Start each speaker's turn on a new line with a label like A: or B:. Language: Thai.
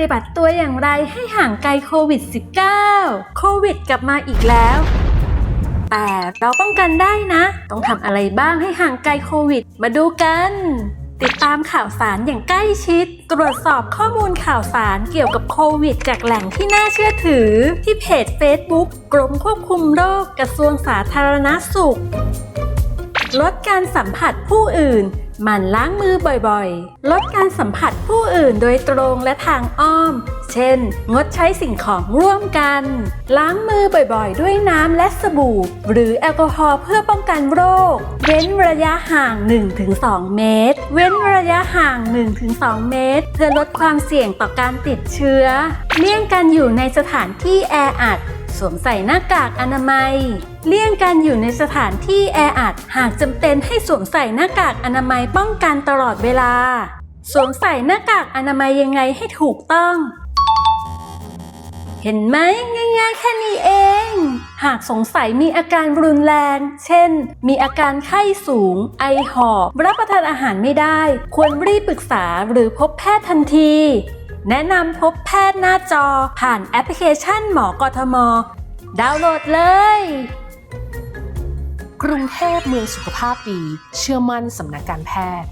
A: ฏิบัติตัวอย่างไรให้ห่างไกลโควิด -19 โควิดกลับมาอีกแล้ว แต่เราป้องกันได้นะ ต้องทำอะไรบ้างให้ห่างไกลโควิด มาดูกัน ติดตามข่าวสารอย่างใกล้ชิด ตรวจสอบข้อมูลข่าวสารเกี่ยวกับโควิด จากแหล่งที่น่าเชื่อถือ ที่เพจ Facebook กรมควบคุมโรคกระทรวงสาธารณสุข ลดการสัมผัสผู้อื่น หมั่นล้างมือบ่อยๆ ลดการสัมผัสผู้อื่นโดยตรงและทางอ้อม เช่น งดใช้สิ่งของร่วมกัน ล้างมือบ่อยๆ ด้วยน้ำและสบู่ หรือแอลกอฮอล์เพื่อป้องกันโรค เว้นระยะห่าง 1-2 เมตร เว้นระยะห่าง 1-2 เมตร เพื่อลดความเสี่ยงต่อการติดเชื้อ เลี่ยงการอยู่ในสถานที่แออัด สวมใส่หน้ากากอนามัย เลี่ยงการอยู่ในสถานที่แออัด หากจำเป็นให้สวมใส่หน้ากากอนามัยป้องกันตลอดเวลา สวมใส่หน้ากากอนามัยยังไงให้ถูกต้อง เห็นไหมง่ายๆแค่นี้เอง หากสงสัยมีอาการรุนแรง เช่น มีอาการไข้สูง ไอหอบรับประทานอาหารไม่ได้ ควรรีบปรึกษาหรือพบแพทย์ทันที แนะนำพบแพทย์หน้าจอผ่านแอปพลิเคชันหมอกทม ดาวน์โหลดเลย
B: กรุงเทพเมืองสุขภาพดี เชื่อมั่นสำนักการแพทย์